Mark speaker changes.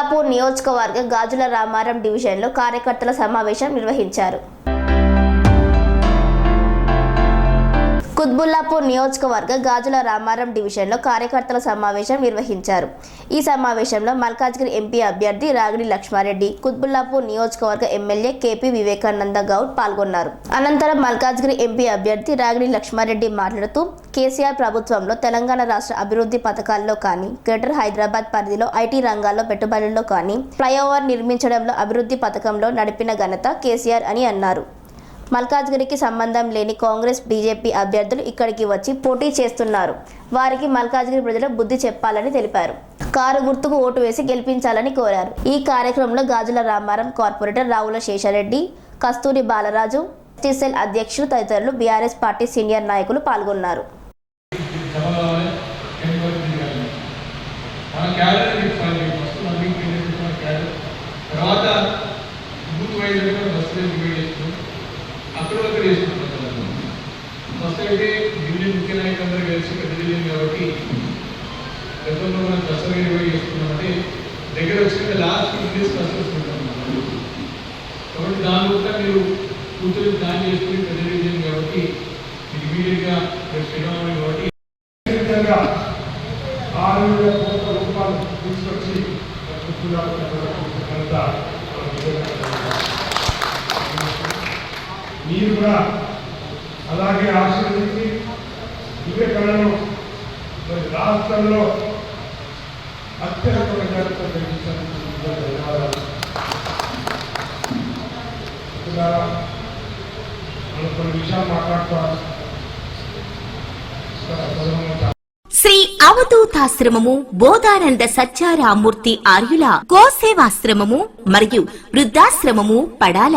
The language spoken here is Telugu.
Speaker 1: మల్కాపూర్ నియోజకవర్గ గాజుల రామారం డివిజన్లో కార్యకర్తల సమావేశం నిర్వహించారు. కుత్బుల్లాపూర్ నియోజకవర్గ గాజుల రామారం డివిజన్లో కార్యకర్తల సమావేశం నిర్వహించారు. ఈ సమావేశంలో మల్కాజ్గిరి ఎంపీ అభ్యర్థి రాగిడి లక్ష్మారెడ్డి కుత్బుల్లాపూర్ నియోజకవర్గ ఎమ్మెల్యే కేపీ వివేకానంద గౌడ్ పాల్గొన్నారు. అనంతరం మల్కాజ్గిరి ఎంపీ అభ్యర్థి రాగిడి లక్ష్మారెడ్డి మాట్లాడుతూ కేసీఆర్ ప్రభుత్వంలో తెలంగాణ రాష్ట్ర అభివృద్ధి పథకాల్లో కానీ గ్రేటర్ హైదరాబాద్ పరిధిలో ఐటీ రంగాల్లో పెట్టుబడుల్లో కానీ ఫ్లైఓవర్ నిర్మించడంలో అభివృద్ధి పథకంలో నడిపిన ఘనత కేసీఆర్ అని అన్నారు. మల్కాజ్గిరికి సంబంధం లేని కాంగ్రెస్ బీజేపీ అభ్యర్థులు ఇక్కడికి వచ్చి పోటీ చేస్తున్నారు. వారికి మల్కాజ్గిరి ప్రజలు బుద్ధి చెప్పాలని తెలిపారు. కారు గుర్తుకు ఓటు వేసి గెలిపించాలని కోరారు. ఈ కార్యక్రమంలో గాజుల రామారం కార్పొరేటర్ రావుల శేషారెడ్డి కస్తూరి బాలరాజు టీసెల్ అధ్యక్షులు తదితరులు బీఆర్ఎస్ పార్టీ సీనియర్ నాయకులు పాల్గొన్నారు.
Speaker 2: ఫస్ట్ యూనియన్ ముఖ్య నాయకులు అందరూ కలిసి పెద్ద యూనియన్ కాబట్టి గతంలో మనం దసరా డివైడ్ చేసుకున్నామంటే దగ్గర వచ్చిన లాస్ట్ ఇంగ్లీష్ ఫస్ట్ వస్తుంటాం కాబట్టి దాని కూడా మీరు కూతురు ప్లాన్ చేసుకుని పెద్ద యూనియన్ కాబట్టి ఇమీడియట్గా మీరు శ్రీరామని కాబట్టి
Speaker 3: ఆరు వేల కోట్ల రూపాయలు తీసుకొచ్చి మీరు కూడా అలాగే ఆశీర్వదించి వివేకాలను మరి రాష్ట్రంలో అత్యంత మెజార్టీతో ధన్యవాదాలు. మనం కొన్ని విషయాలు మాట్లాడుకోవాలి.
Speaker 4: శ్రీ అవధూతాశ్రమము బోధానంద సత్యారామూర్తి ఆర్యుల గోసేవాశ్రమము మరియు వృద్ధాశ్రమము పడాల.